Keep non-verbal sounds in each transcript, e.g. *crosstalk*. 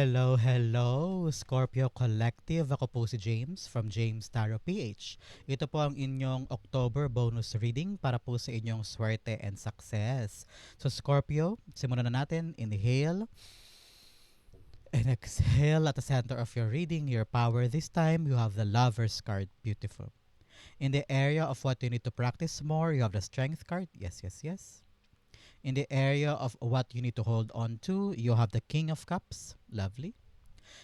hello, hello, Scorpio Collective. Ako po si James from James Tarot PH. Ito po ang inyong October bonus reading para po sa inyong swerte and success. So Scorpio, simulan na natin. Inhale. And exhale at the center of your reading, your power. This time, you have the Lover's card. Beautiful. In the area of what you need to practice more, you have the Strength card. Yes, yes, yes. In the area of what you need to hold on to, you have the King of Cups. Lovely.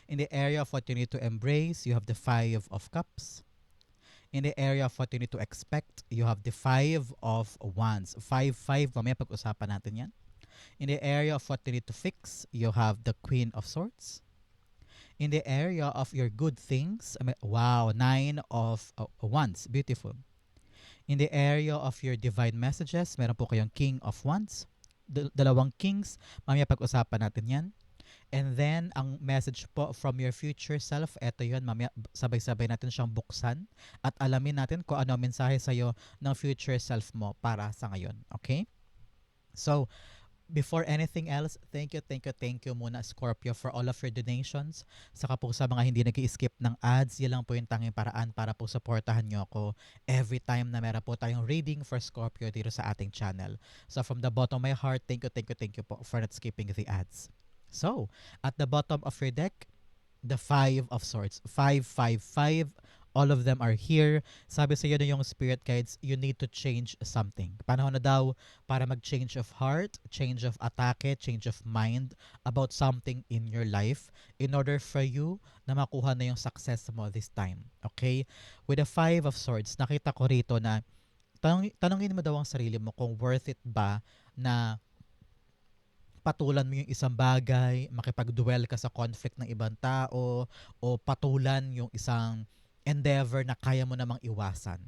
In the area of what you need to embrace, you have the Five of Cups. In the area of what you need to expect, you have the Five of Wands. Five, five, mamaya pag-usapan natin yan. In the area of what you need to fix, you have the Queen of Swords. In the area of your good things, wow, Nine of uh, Wands. Beautiful. In the area of your divine messages, meron po kayong King of Wands. Dal- dalawang Kings, mamaya pag-usapan natin yan. And then, ang message po from your future self, eto yun, mamaya sabay-sabay natin siyang buksan at alamin natin kung ano ang mensahe sa'yo ng future self mo para sa ngayon. Okay? So, before anything else, thank you, thank you, thank you muna Scorpio for all of your donations. Saka po sa mga hindi nag skip ng ads, yan lang po yung tanging paraan para po supportahan nyo ako every time na meron po tayong reading for Scorpio dito sa ating channel. So from the bottom of my heart, thank you, thank you, thank you po for not skipping the ads. So, at the bottom of your deck, the Five of Swords. Five, five, five. All of them are here. Sabi sa iyo na yung spirit guides, you need to change something. Panahon na daw para mag-change of heart, change of atake, change of mind about something in your life in order for you na makuha na yung success mo this time. Okay? With the Five of Swords, nakita ko rito na tanong, tanongin mo daw ang sarili mo kung worth it ba na patulan mo yung isang bagay, makipag-duel ka sa conflict ng ibang tao, o patulan yung isang endeavor na kaya mo namang iwasan.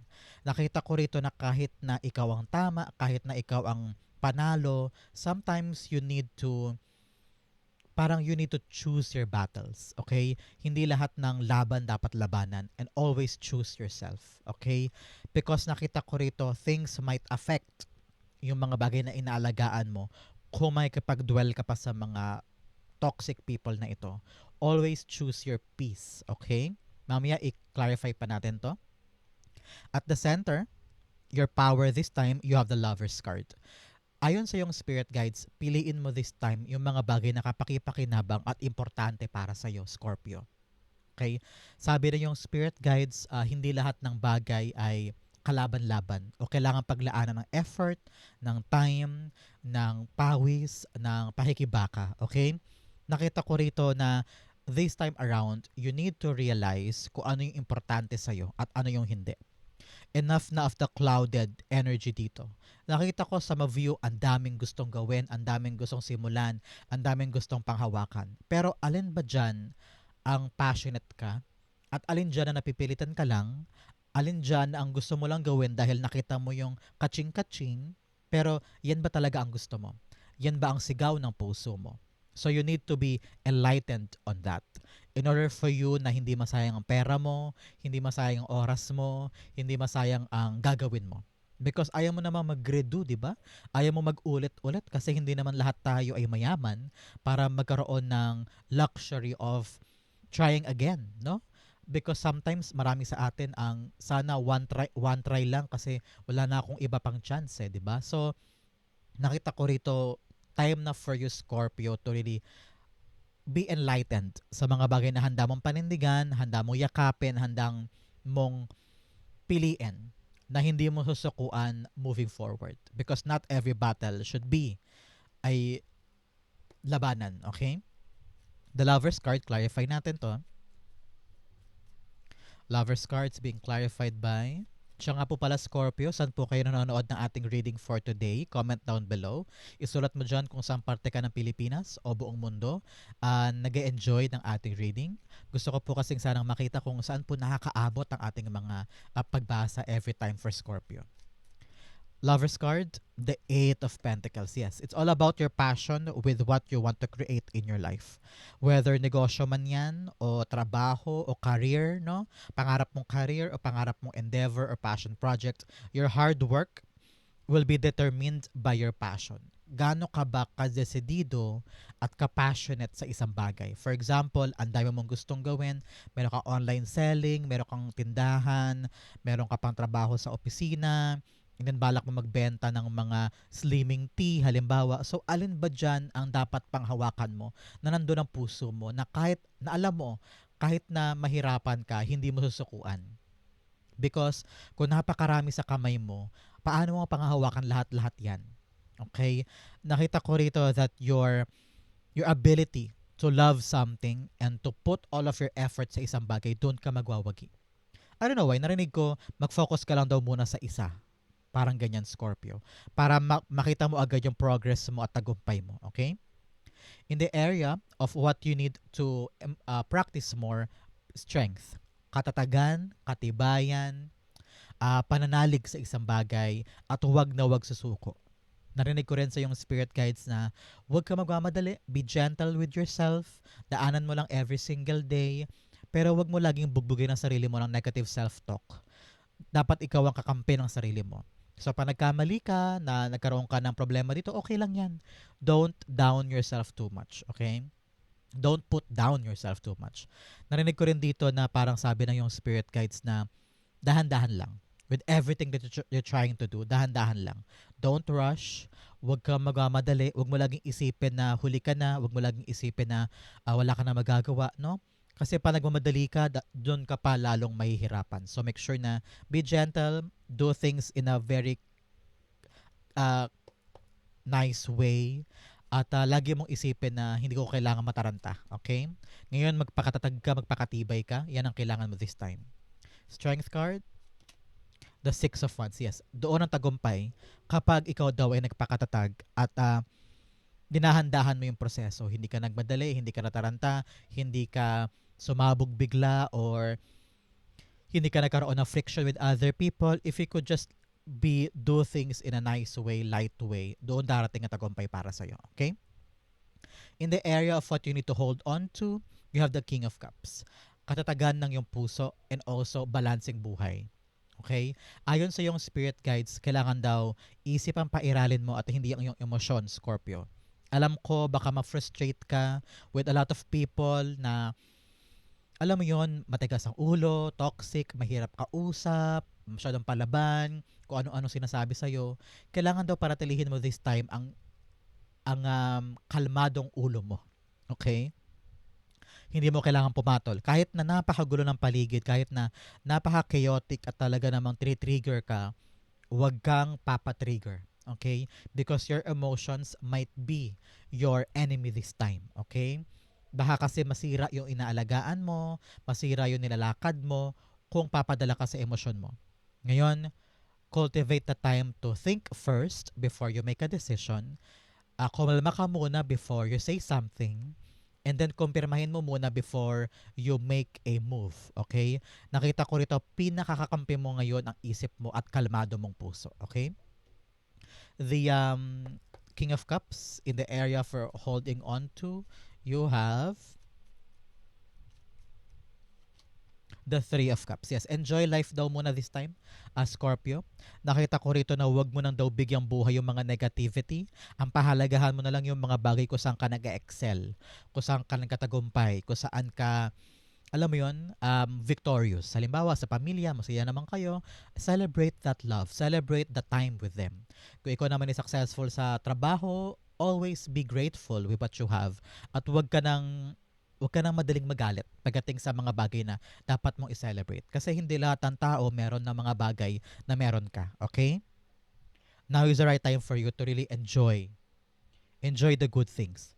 Nakita ko rito na kahit na ikaw ang tama, kahit na ikaw ang panalo, sometimes you need to parang you need to choose your battles, okay? Hindi lahat ng laban dapat labanan and always choose yourself, okay? Because nakita ko rito, things might affect yung mga bagay na inaalagaan mo kung may kapag-dwell ka pa sa mga toxic people na ito. Always choose your peace, okay? Mamaya i-clarify pa natin to. At the center, your power this time, you have the lover's card. Ayon sa yung spirit guides, piliin mo this time yung mga bagay na kapakipakinabang at importante para sa iyo, Scorpio. Okay? Sabi na yung spirit guides, ah, hindi lahat ng bagay ay kalaban-laban o kailangan paglaanan ng effort, ng time, ng pawis, ng pahikibaka. Okay? Nakita ko rito na this time around, you need to realize kung ano yung importante sa'yo at ano yung hindi. Enough na of the clouded energy dito. Nakita ko sa ma-view, ang daming gustong gawin, ang daming gustong simulan, ang daming gustong panghawakan. Pero alin ba dyan ang passionate ka? At alin dyan na napipilitan ka lang? Alin dyan ang gusto mo lang gawin dahil nakita mo yung kaching-kaching? Pero yan ba talaga ang gusto mo? Yan ba ang sigaw ng puso mo? So you need to be enlightened on that. In order for you na hindi masayang ang pera mo, hindi masayang ang oras mo, hindi masayang ang gagawin mo. Because ayaw mo naman mag-redo, di ba? Ayaw mo mag-ulit-ulit kasi hindi naman lahat tayo ay mayaman para magkaroon ng luxury of trying again, no? Because sometimes marami sa atin ang sana one try one try lang kasi wala na akong iba pang chance, eh, 'di ba? So nakita ko rito time na for you Scorpio to really be enlightened sa mga bagay na handa mong panindigan, handa mong yakapin, handang mong piliin na hindi mo susukuan moving forward. Because not every battle should be ay labanan, okay? The Lover's card, clarify natin to. Lover's cards being clarified by siya nga po pala Scorpio, saan po kayo nanonood ng ating reading for today? Comment down below. Isulat mo dyan kung saan parte ka ng Pilipinas o buong mundo uh, nag enjoy ng ating reading. Gusto ko po kasing sanang makita kung saan po nakakaabot ang ating mga uh, pagbasa every time for Scorpio. Lover's card, the Eight of Pentacles. Yes, it's all about your passion with what you want to create in your life. Whether negosyo man yan, o trabaho, o career, no? Pangarap mong career, o pangarap mong endeavor, or passion project, your hard work will be determined by your passion. gaano ka ba kadesidido at ka-passionate sa isang bagay. For example, ang dami mong gustong gawin, meron kang online selling, meron kang tindahan, meron ka pang trabaho sa opisina, and then balak mo magbenta ng mga slimming tea, halimbawa. So, alin ba dyan ang dapat panghawakan mo na nandun ang puso mo na kahit, na alam mo, kahit na mahirapan ka, hindi mo susukuan. Because kung napakarami sa kamay mo, paano mo panghahawakan lahat-lahat yan? Okay? Nakita ko rito that your your ability to love something and to put all of your effort sa isang bagay, doon ka magwawagi. I don't know why, narinig ko, mag-focus ka lang daw muna sa isa. Parang ganyan, Scorpio. Para ma- makita mo agad yung progress mo at tagumpay mo. Okay? In the area of what you need to uh, practice more, strength. Katatagan, katibayan, uh, pananalig sa isang bagay, at huwag na huwag susuko narinig ko rin sa yung spirit guides na huwag ka magmamadali, be gentle with yourself, daanan mo lang every single day, pero huwag mo laging bugbugin ang sarili mo ng negative self-talk. Dapat ikaw ang kakampi ng sarili mo. So, pag nagkamali ka, na nagkaroon ka ng problema dito, okay lang yan. Don't down yourself too much, okay? Don't put down yourself too much. Narinig ko rin dito na parang sabi ng yung spirit guides na dahan-dahan lang with everything that you're trying to do, dahan-dahan lang. Don't rush. Huwag ka magmamadali. Huwag mo laging isipin na huli ka na. Huwag mo laging isipin na uh, wala ka na magagawa, no? Kasi pa nagmamadali ka, doon ka pa lalong mahihirapan. So make sure na be gentle, do things in a very uh, nice way, at uh, lagi mong isipin na hindi ko kailangan mataranta. Okay? Ngayon, magpakatatag ka, magpakatibay ka. Yan ang kailangan mo this time. Strength card. The Six of Wands, yes. Doon ang tagumpay kapag ikaw daw ay nagpakatatag at uh, dinahandahan mo yung proseso. Hindi ka nagmadali, hindi ka nataranta, hindi ka sumabog bigla or hindi ka nagkaroon ng friction with other people. If you could just be do things in a nice way, light way, doon darating ang tagumpay para sa'yo. Okay? In the area of what you need to hold on to, you have the King of Cups. Katatagan ng yung puso and also balancing buhay. Okay? Ayon sa yung spirit guides, kailangan daw isip ang pairalin mo at hindi ang iyong emosyon, Scorpio. Alam ko, baka ma-frustrate ka with a lot of people na alam mo yon matigas ang ulo, toxic, mahirap kausap, masyadong palaban, kung ano-ano sinasabi sa'yo. Kailangan daw para tilihin mo this time ang ang um, kalmadong ulo mo. Okay? hindi mo kailangan pumatol. Kahit na napakagulo ng paligid, kahit na napaka-chaotic at talaga namang tri-trigger ka, huwag kang papatrigger. Okay? Because your emotions might be your enemy this time. Okay? Baka kasi masira yung inaalagaan mo, masira yung nilalakad mo, kung papadala ka sa emosyon mo. Ngayon, cultivate the time to think first before you make a decision. Uh, kumalma ka muna before you say something And then, kumpirmahin mo muna before you make a move. Okay? Nakita ko rito, pinakakakampi mo ngayon ang isip mo at kalmado mong puso. Okay? The um, King of Cups, in the area for holding on to, you have the Three of Cups. Yes, enjoy life daw muna this time, uh, Scorpio. Nakita ko rito na wag mo nang daw bigyang buhay yung mga negativity. Ang pahalagahan mo na lang yung mga bagay kung saan ka nag-excel, kung saan ka nagkatagumpay, kung saan ka alam mo yon um, victorious. Halimbawa, sa pamilya, masaya naman kayo, celebrate that love. Celebrate the time with them. Kung ikaw naman ay successful sa trabaho, always be grateful with what you have. At huwag ka nang huwag ka nang madaling magalit pagdating sa mga bagay na dapat mong i-celebrate. Kasi hindi lahat ng tao meron ng mga bagay na meron ka. Okay? Now is the right time for you to really enjoy. Enjoy the good things.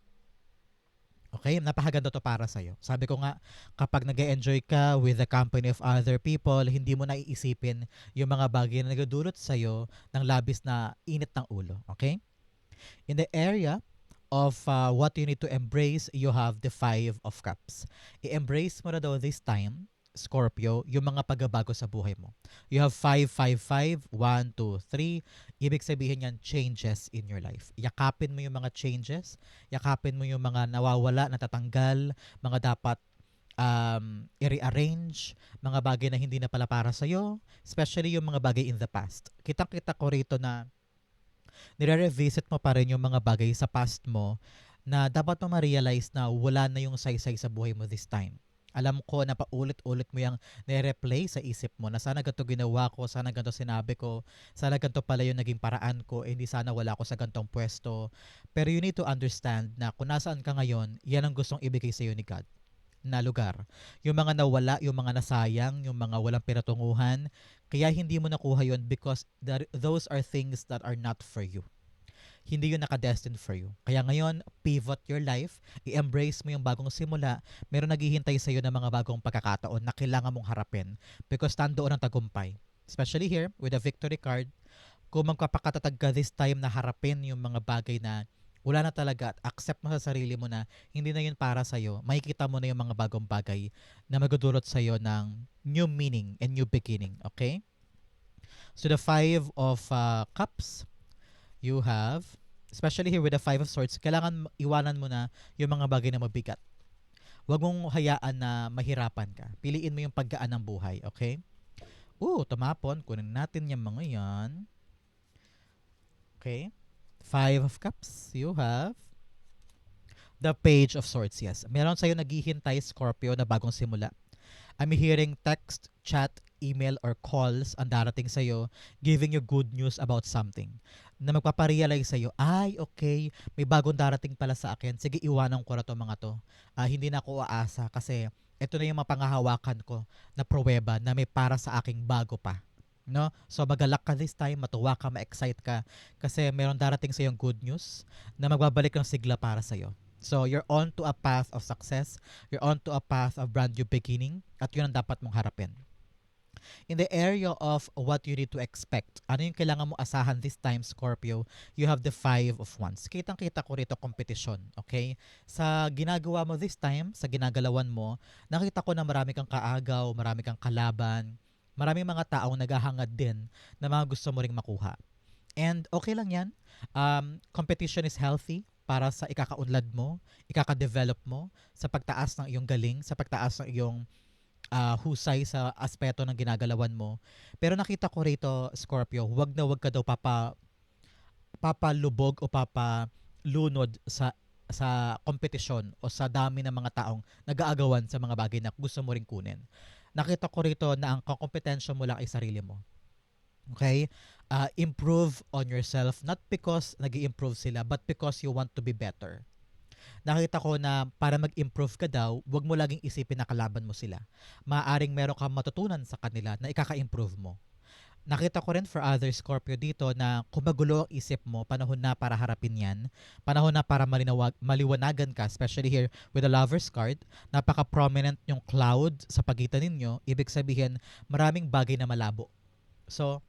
Okay? Napakaganda to para sa'yo. Sabi ko nga, kapag nag enjoy ka with the company of other people, hindi mo na iisipin yung mga bagay na nagadulot sa'yo ng labis na init ng ulo. Okay? In the area of uh, what you need to embrace, you have the Five of Cups. I-embrace mo na daw this time, Scorpio, yung mga pagbabago sa buhay mo. You have 5, 5, 5, 1, 2, 3. Ibig sabihin yan, changes in your life. Yakapin mo yung mga changes, yakapin mo yung mga nawawala, natatanggal, mga dapat um, i-rearrange, mga bagay na hindi na pala para sa'yo, especially yung mga bagay in the past. Kitang-kita ko rito na nire-revisit mo pa rin yung mga bagay sa past mo na dapat mo ma-realize na wala na yung saysay sa buhay mo this time. Alam ko na paulit-ulit mo yung nire-replay sa isip mo na sana ganito ginawa ko, sana ganito sinabi ko, sana ganito pala yung naging paraan ko, eh, hindi sana wala ako sa gantong pwesto. Pero you need to understand na kung nasaan ka ngayon, yan ang gustong ibigay sa iyo ni God na lugar. Yung mga nawala, yung mga nasayang, yung mga walang pinatunguhan, kaya hindi mo nakuha yon because that, those are things that are not for you. Hindi yun nakadestined for you. Kaya ngayon, pivot your life, i-embrace mo yung bagong simula, meron naghihintay sa iyo ng mga bagong pagkakataon na kailangan mong harapin because tandoon ang tagumpay. Especially here, with a victory card, kung magpapakatatag ka this time na harapin yung mga bagay na wala na talaga at accept mo sa sarili mo na hindi na yun para sa'yo, makikita mo na yung mga bagong bagay na magdudulot sa'yo ng new meaning and new beginning. Okay? So the five of uh, cups, you have, especially here with the five of swords, kailangan iwanan mo na yung mga bagay na mabigat. Huwag mong hayaan na mahirapan ka. Piliin mo yung paggaan ng buhay, okay? Oo, tumapon. Kunin natin yung mga yan. Okay. Five of Cups, you have the Page of Swords, yes. Meron sa'yo naghihintay, Scorpio, na bagong simula. I'm hearing text, chat, email, or calls ang darating sa'yo giving you good news about something na magpaparealize sa'yo, ay, okay, may bagong darating pala sa akin. Sige, iwanan ko na to mga to. Ah, hindi na ako aasa kasi ito na yung mapangahawakan ko na pruweba na may para sa aking bago pa. No? So magalak ka this time, matuwa ka, ma-excite ka kasi meron darating sa yung good news na magbabalik ng sigla para sa iyo. So you're on to a path of success, you're on to a path of brand new beginning at yun ang dapat mong harapin. In the area of what you need to expect, ano yung kailangan mo asahan this time, Scorpio, you have the five of wands. Kitang-kita ko rito competition, okay? Sa ginagawa mo this time, sa ginagalawan mo, nakita ko na marami kang kaagaw, marami kang kalaban, maraming mga taong naghahangad din na mga gusto mo ring makuha. And okay lang yan. Um, competition is healthy para sa ikakaunlad mo, ikaka-develop mo, sa pagtaas ng iyong galing, sa pagtaas ng iyong uh, husay sa aspeto ng ginagalawan mo. Pero nakita ko rito, Scorpio, wag na wag ka daw papa papalubog o papalunod sa sa kompetisyon o sa dami ng mga taong nag-aagawan sa mga bagay na gusto mo ring kunin. Nakita ko rito na ang kompetensya mo lang ay sarili mo. Okay? Uh, improve on yourself not because nag improve sila but because you want to be better nakita ko na para mag-improve ka daw, wag mo laging isipin na kalaban mo sila. Maaring meron kang matutunan sa kanila na ikaka-improve mo. Nakita ko rin for other Scorpio dito na kung magulo ang isip mo, panahon na para harapin yan. Panahon na para malinawag, maliwanagan ka, especially here with the lover's card. Napaka-prominent yung cloud sa pagitan ninyo. Ibig sabihin, maraming bagay na malabo. So,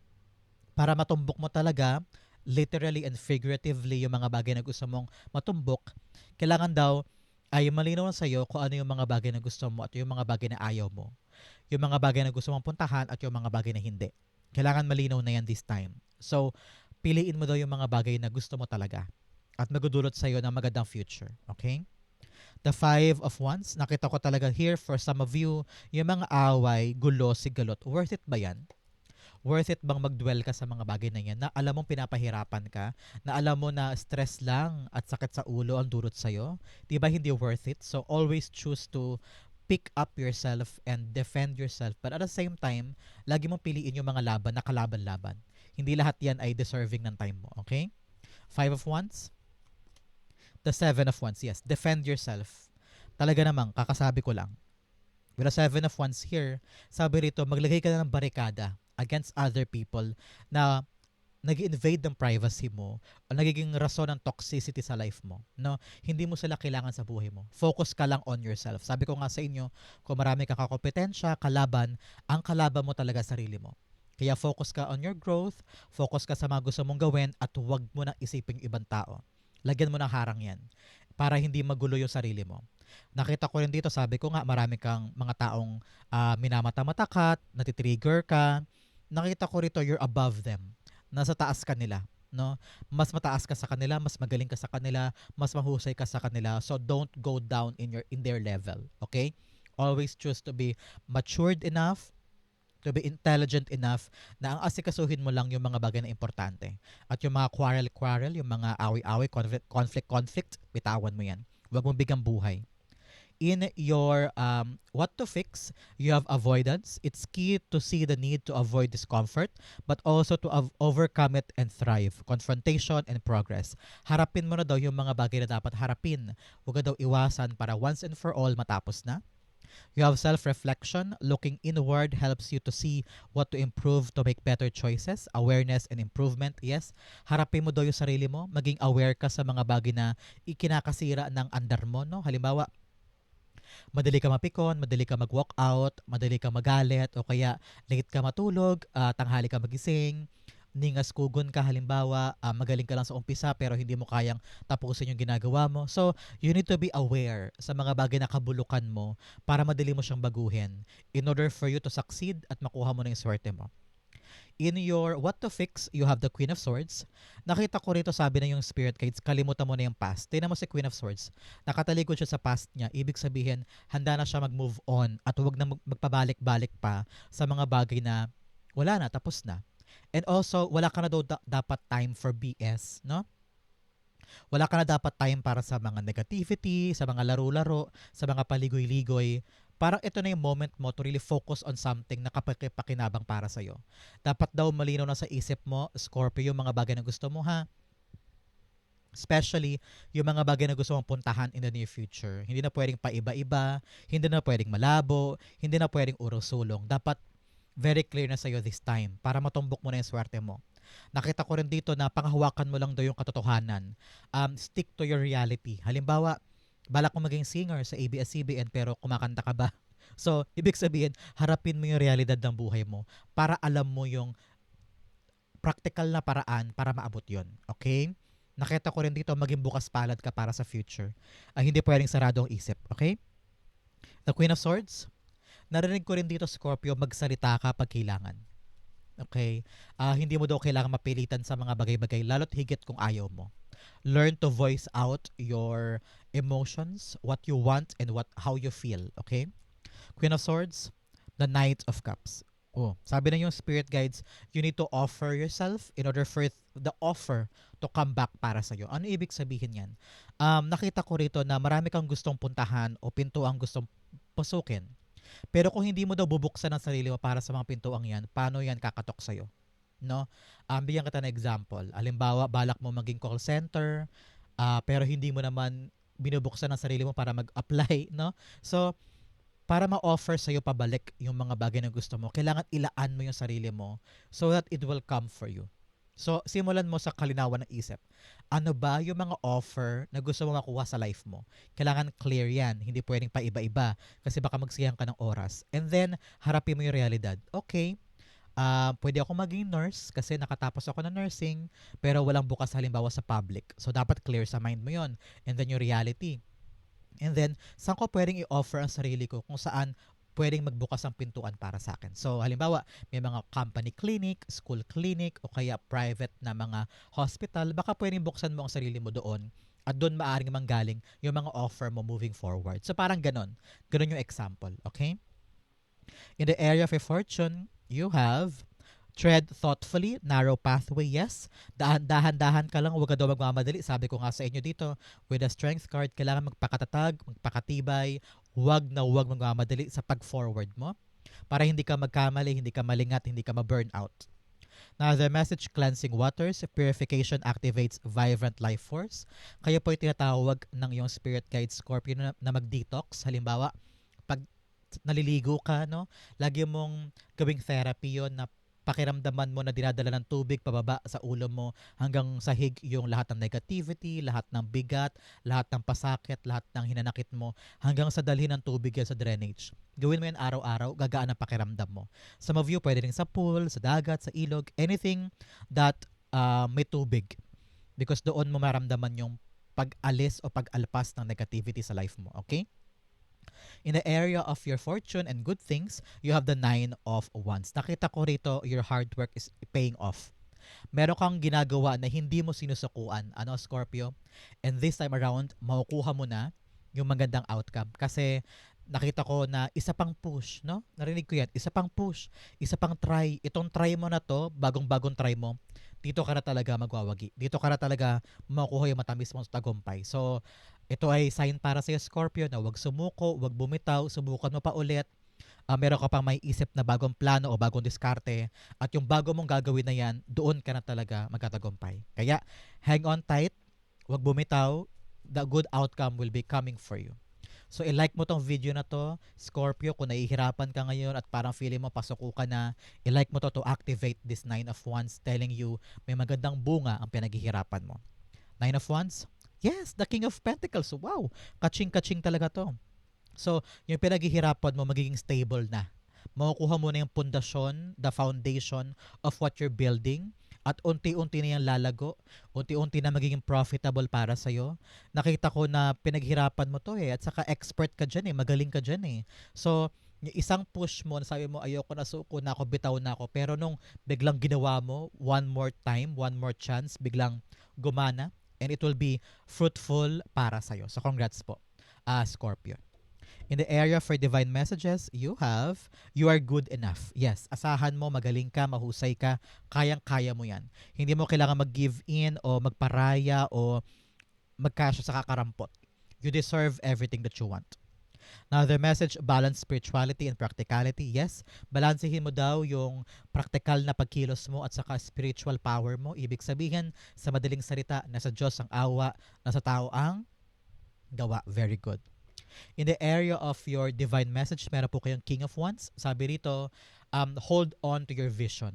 para matumbok mo talaga, literally and figuratively yung mga bagay na gusto mong matumbok, kailangan daw ay malinaw sa iyo kung ano yung mga bagay na gusto mo at yung mga bagay na ayaw mo. Yung mga bagay na gusto mong puntahan at yung mga bagay na hindi. Kailangan malinaw na yan this time. So, piliin mo daw yung mga bagay na gusto mo talaga at magudulot sa iyo ng magandang future. Okay? The Five of Wands, nakita ko talaga here for some of you, yung mga away, gulo, sigalot, worth it ba yan? worth it bang mag-dwell ka sa mga bagay na yan na alam mong pinapahirapan ka, na alam mo na stress lang at sakit sa ulo ang durot sa'yo? Di ba hindi worth it? So always choose to pick up yourself and defend yourself. But at the same time, lagi mong piliin yung mga laban na kalaban-laban. Hindi lahat yan ay deserving ng time mo. Okay? Five of Wands. The Seven of Wands. Yes, defend yourself. Talaga namang, kakasabi ko lang. With the Seven of Wands here, sabi rito, maglagay ka na ng barikada against other people na nag invade ng privacy mo o nagiging rason ng toxicity sa life mo. No? Hindi mo sila kailangan sa buhay mo. Focus ka lang on yourself. Sabi ko nga sa inyo, kung marami kang kakompetensya, kalaban, ang kalaban mo talaga sarili mo. Kaya focus ka on your growth, focus ka sa mga gusto mong gawin at huwag mo na isipin yung ibang tao. Lagyan mo ng harang yan para hindi magulo yung sarili mo. Nakita ko rin dito, sabi ko nga, marami kang mga taong uh, minamata-matakat, natitrigger ka, nakita ko rito you're above them. Nasa taas ka nila, no? Mas mataas ka sa kanila, mas magaling ka sa kanila, mas mahusay ka sa kanila. So don't go down in your in their level, okay? Always choose to be matured enough to be intelligent enough na ang asikasuhin mo lang yung mga bagay na importante. At yung mga quarrel-quarrel, yung mga away-away, conflict-conflict, bitawan mo yan. Huwag mong bigang buhay. In your um, what to fix, you have avoidance. It's key to see the need to avoid discomfort, but also to av- overcome it and thrive. Confrontation and progress. Harapin mo na daw yung mga bagay na dapat harapin. Huwag daw iwasan para once and for all matapos na. You have self-reflection. Looking inward helps you to see what to improve to make better choices. Awareness and improvement. Yes, harapin mo daw yung sarili mo. Maging aware ka sa mga bagay na ikinakasira ng andar mo. No? Halimbawa, madali ka mapikon, madali ka mag-walk out, madali ka magalit, o kaya late ka matulog, ah, tanghali ka magising, ningas kugon ka halimbawa, ah, magaling ka lang sa umpisa pero hindi mo kayang tapusin yung ginagawa mo. So, you need to be aware sa mga bagay na kabulukan mo para madali mo siyang baguhin in order for you to succeed at makuha mo na yung swerte mo. In your what to fix, you have the Queen of Swords. Nakita ko rito sabi na yung Spirit Guides, kalimutan mo na yung past. Tingnan mo si Queen of Swords. Nakatalikod siya sa past niya. Ibig sabihin, handa na siya mag-move on at huwag na mag- magpabalik-balik pa sa mga bagay na wala na, tapos na. And also, wala ka na daw da- dapat time for BS, no? Wala ka na dapat time para sa mga negativity, sa mga laro-laro, sa mga paligoy-ligoy. Parang ito na yung moment mo to really focus on something na kapakipakinabang para sa'yo. Dapat daw malinaw na sa isip mo, Scorpio, yung mga bagay na gusto mo ha. Especially yung mga bagay na gusto mong puntahan in the near future. Hindi na pwedeng paiba-iba, hindi na pwedeng malabo, hindi na pwedeng urusulong. Dapat very clear na sa'yo this time para matumbok mo na yung swerte mo. Nakita ko rin dito na panghawakan mo lang daw yung katotohanan. Um, stick to your reality. Halimbawa, balak mo maging singer sa ABS-CBN pero kumakanta ka ba? *laughs* So, ibig sabihin, harapin mo yung realidad ng buhay mo para alam mo yung practical na paraan para maabot yon Okay? Nakita ko rin dito, maging bukas palad ka para sa future. Ay hindi pwedeng sarado ang isip. Okay? The Queen of Swords, narinig ko rin dito, Scorpio, magsalita ka pag kailangan. Okay? Ah, hindi mo daw kailangan mapilitan sa mga bagay-bagay, lalo't higit kung ayaw mo. Learn to voice out your emotions, what you want, and what how you feel. Okay? Queen of Swords, the Knight of Cups. Oh, sabi na yung spirit guides, you need to offer yourself in order for the offer to come back para sa iyo. Ano ibig sabihin yan? Um, nakita ko rito na marami kang gustong puntahan o pintuang gustong pasukin. Pero kung hindi mo daw bubuksan ang sarili mo para sa mga pintuang yan, paano yan kakatok sa'yo? No? Um, bigyan kita ng example. Halimbawa, balak mo maging call center, ah, pero hindi mo naman binubuksan ang sarili mo para mag-apply, *laughs* no? So, para ma-offer sa'yo pabalik yung mga bagay na gusto mo, kailangan ilaan mo yung sarili mo so that it will come for you. So, simulan mo sa kalinawan ng isip. Ano ba yung mga offer na gusto mo makuha sa life mo? Kailangan clear yan. Hindi pwedeng paiba-iba kasi baka magsiyang ka ng oras. And then, harapin mo yung realidad. Okay, ah pwede ako maging nurse kasi nakatapos ako ng nursing pero walang bukas halimbawa sa public. So, dapat clear sa mind mo yon And then, yung reality. And then, saan ko pwedeng i-offer ang sarili ko kung saan pwedeng magbukas ang pintuan para sa akin. So, halimbawa, may mga company clinic, school clinic, o kaya private na mga hospital, baka pwedeng buksan mo ang sarili mo doon at doon maaring manggaling yung mga offer mo moving forward. So, parang ganon. Ganon yung example. Okay? In the area of your fortune, you have tread thoughtfully, narrow pathway, yes. Dahan, dahan-dahan ka lang, huwag ka daw magmamadali. Sabi ko nga sa inyo dito, with a strength card, kailangan magpakatatag, magpakatibay, huwag na huwag magmamadali sa pag-forward mo para hindi ka magkamali, hindi ka malingat, hindi ka ma-burn out. Now, the message cleansing waters, purification activates vibrant life force. Kaya po tinatawag ng iyong spirit guide Scorpio na, na mag-detox. Halimbawa, naliligo ka, no, lagi mong gawing therapy yon na pakiramdaman mo na dinadala ng tubig pababa sa ulo mo hanggang sahig yung lahat ng negativity, lahat ng bigat, lahat ng pasakit, lahat ng hinanakit mo hanggang sa dalhin ng tubig yan sa drainage. Gawin mo yan araw-araw, gagaan ang pakiramdam mo. Some of you pwede rin sa pool, sa dagat, sa ilog, anything that uh, may tubig. Because doon mo maramdaman yung pag-alis o pag-alpas ng negativity sa life mo. Okay? In the area of your fortune and good things, you have the nine of wands. Nakita ko rito, your hard work is paying off. Meron kang ginagawa na hindi mo sinusukuan, ano Scorpio? And this time around, makukuha mo na yung magandang outcome. Kasi nakita ko na isa pang push, no? Narinig ko yan, isa pang push, isa pang try. Itong try mo na to, bagong-bagong try mo, dito ka na talaga magwawagi. Dito ka na talaga makukuha yung matamis mong tagumpay. So, ito ay sign para sa Scorpio na wag sumuko, wag bumitaw, subukan mo pa ulit. Ah, meron ka pang may isip na bagong plano o bagong diskarte at yung bago mong gagawin na yan, doon ka na talaga magtatagumpay. Kaya, hang on tight, wag bumitaw, the good outcome will be coming for you. So, i-like mo tong video na to, Scorpio, kung nahihirapan ka ngayon at parang feeling mo pasuko ka na, i-like mo to to activate this Nine of Wands telling you may magandang bunga ang pinaghihirapan mo. Nine of Wands? Yes, the King of Pentacles. Wow, kaching-kaching talaga to. So, yung pinaghihirapan mo magiging stable na. Makukuha mo na yung pundasyon, the foundation of what you're building at unti-unti na yung lalago, unti-unti na magiging profitable para sa'yo. Nakita ko na pinaghirapan mo to eh, at saka expert ka dyan eh, magaling ka dyan eh. So, yung isang push mo, sabi mo, ayoko na, suko na ako, bitaw na ako. Pero nung biglang ginawa mo, one more time, one more chance, biglang gumana, and it will be fruitful para sa'yo. So, congrats po, uh, Scorpio. In the area for divine messages, you have, you are good enough. Yes, asahan mo, magaling ka, mahusay ka, kayang-kaya mo yan. Hindi mo kailangan mag-give in o magparaya o magkasya sa kakarampot. You deserve everything that you want. Now, the message, balance spirituality and practicality. Yes, balansehin mo daw yung practical na pagkilos mo at saka spiritual power mo. Ibig sabihin, sa madaling salita, nasa Diyos ang awa, nasa tao ang gawa. Very good. In the area of your divine message, meron po kayong King of Wands. Sabi rito, um, hold on to your vision.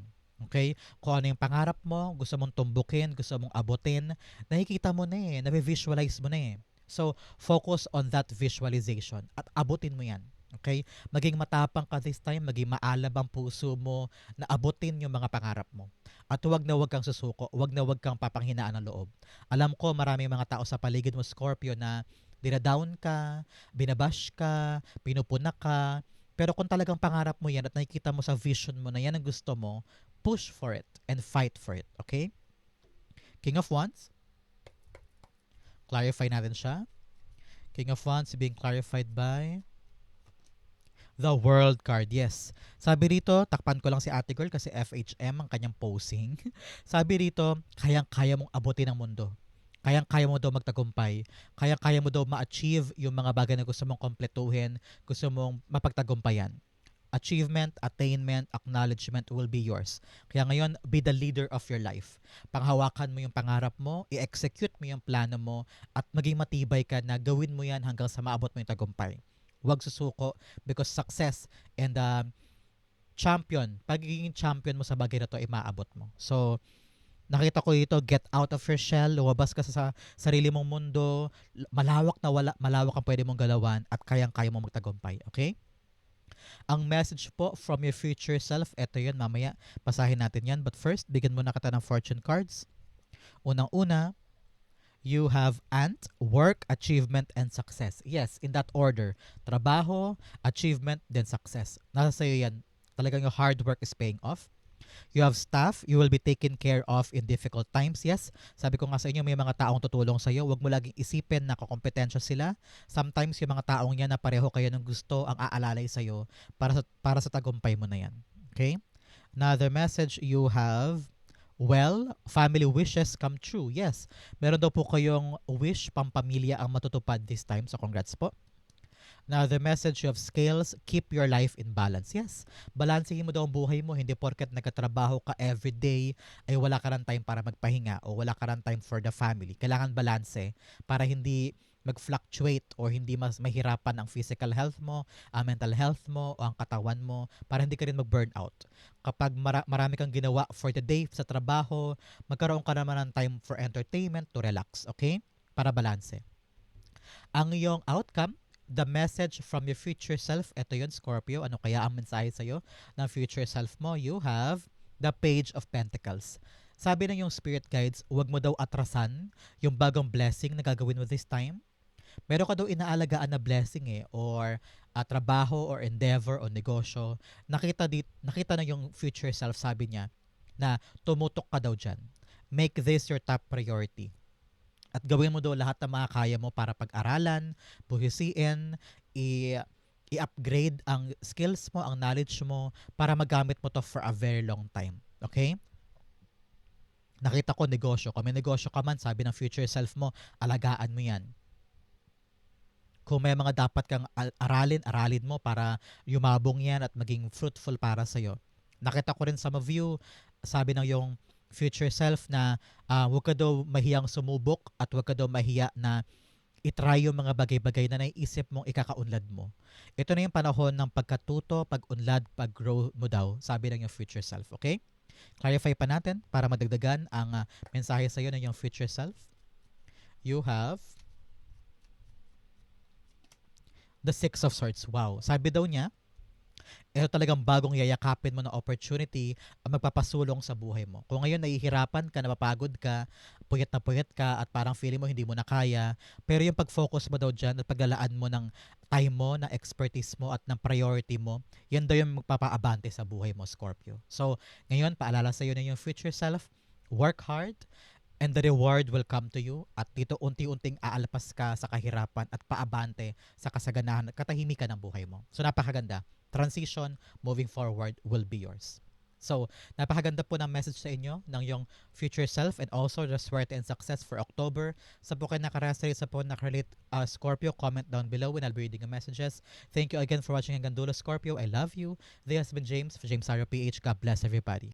Okay? Kung ano yung pangarap mo, gusto mong tumbukin, gusto mong abutin, nakikita mo na eh, na-visualize mo na eh. So, focus on that visualization at abutin mo yan. Okay? Maging matapang ka this time, maging maalab ang puso mo na abutin yung mga pangarap mo. At huwag na huwag kang susuko, huwag na huwag kang papanghinaan ng loob. Alam ko marami mga tao sa paligid mo, Scorpio, na dinadown ka, binabash ka, pinupuna ka. Pero kung talagang pangarap mo yan at nakikita mo sa vision mo na yan ang gusto mo, push for it and fight for it. Okay? King of Wands. Clarify natin siya. King of Wands being clarified by the World card. Yes. Sabi rito, takpan ko lang si ate girl kasi FHM ang kanyang posing. *laughs* Sabi rito, kayang-kaya mong abutin ang mundo kayang-kaya mo daw magtagumpay, kayang-kaya mo daw ma-achieve yung mga bagay na gusto mong kompletuhin, gusto mong mapagtagumpayan. Achievement, attainment, acknowledgement will be yours. Kaya ngayon, be the leader of your life. Panghawakan mo yung pangarap mo, i-execute mo yung plano mo, at maging matibay ka na gawin mo yan hanggang sa maabot mo yung tagumpay. Huwag susuko because success and uh, champion, pagiging champion mo sa bagay na to ay maabot mo. So, nakita ko dito, get out of your shell, lumabas ka sa sarili mong mundo, malawak na wala, malawak ang pwede mong galawan at kayang-kaya mong magtagumpay. Okay? Ang message po from your future self, eto yun, mamaya pasahin natin yan. But first, bigyan muna kita ng fortune cards. Unang-una, you have ant, work, achievement, and success. Yes, in that order. Trabaho, achievement, then success. Nasa sa'yo yan. Talagang yung hard work is paying off. You have staff, you will be taken care of in difficult times. Yes, sabi ko nga sa inyo, may mga taong tutulong sa iyo. Huwag mo laging isipin na kakompetensya sila. Sometimes yung mga taong yan na pareho kayo ng gusto ang aalalay sa iyo para sa, para sa tagumpay mo na yan. Okay? Another message you have Well, family wishes come true. Yes, meron daw po kayong wish pampamilya ang matutupad this time. So congrats po. Now, the message of scales, keep your life in balance. Yes, balansehin mo daw ang buhay mo. Hindi porket nagkatrabaho ka every day ay wala ka rin time para magpahinga o wala ka rin time for the family. Kailangan balanse para hindi mag-fluctuate or hindi mas mahirapan ang physical health mo, ang mental health mo, o ang katawan mo, para hindi ka rin mag-burnout. Kapag mara- marami kang ginawa for the day sa trabaho, magkaroon ka naman ng time for entertainment to relax, okay? Para balanse. Ang iyong outcome, the message from your future self, ito yun, Scorpio, ano kaya ang mensahe sa'yo ng future self mo? You have the Page of Pentacles. Sabi ng yung spirit guides, huwag mo daw atrasan yung bagong blessing na gagawin mo this time. Meron ka daw inaalagaan na blessing eh, or uh, trabaho, or endeavor, o negosyo. Nakita, dit, nakita na yung future self, sabi niya, na tumutok ka daw dyan. Make this your top priority at gawin mo daw lahat ng mga kaya mo para pag-aralan, buhisiin, i i-upgrade ang skills mo, ang knowledge mo para magamit mo to for a very long time. Okay? Nakita ko negosyo. Kung may negosyo ka man, sabi ng future self mo, alagaan mo yan. Kung may mga dapat kang al- aralin, aralin mo para yumabong yan at maging fruitful para sa'yo. Nakita ko rin sa view, sabi ng yung future self na ah, huwag ka daw mahiyang sumubok at huwag ka daw mahiya na itry yung mga bagay-bagay na naiisip mong ikakaunlad mo. Ito na yung panahon ng pagkatuto, pag-unlad, pag-grow mo daw, sabi ng yung future self. Okay? Clarify pa natin para madagdagan ang ah, mensahe sa iyo ng yung future self. You have the Six of Swords. Wow. Sabi daw niya, ito talagang bagong yayakapin mo na opportunity ang magpapasulong sa buhay mo. Kung ngayon nahihirapan ka, napapagod ka, puyat na puyat ka, at parang feeling mo hindi mo na kaya, pero yung pag-focus mo daw dyan at paglalaan mo ng time mo, ng expertise mo, at ng priority mo, yan daw yung magpapaabante sa buhay mo, Scorpio. So, ngayon, paalala sa iyo na yung future self, work hard, and the reward will come to you at dito unti-unting aalpas ka sa kahirapan at paabante sa kasaganahan at katahimikan ng buhay mo. So napakaganda. Transition, moving forward will be yours. So, napakaganda po ng message sa inyo ng yung future self and also the swerte and success for October. Sa po kayo nakarasary, sa po nakarelate uh, Scorpio, comment down below and I'll be reading the messages. Thank you again for watching hanggang dulo, Scorpio. I love you. This has been James for James Saro PH. God bless everybody.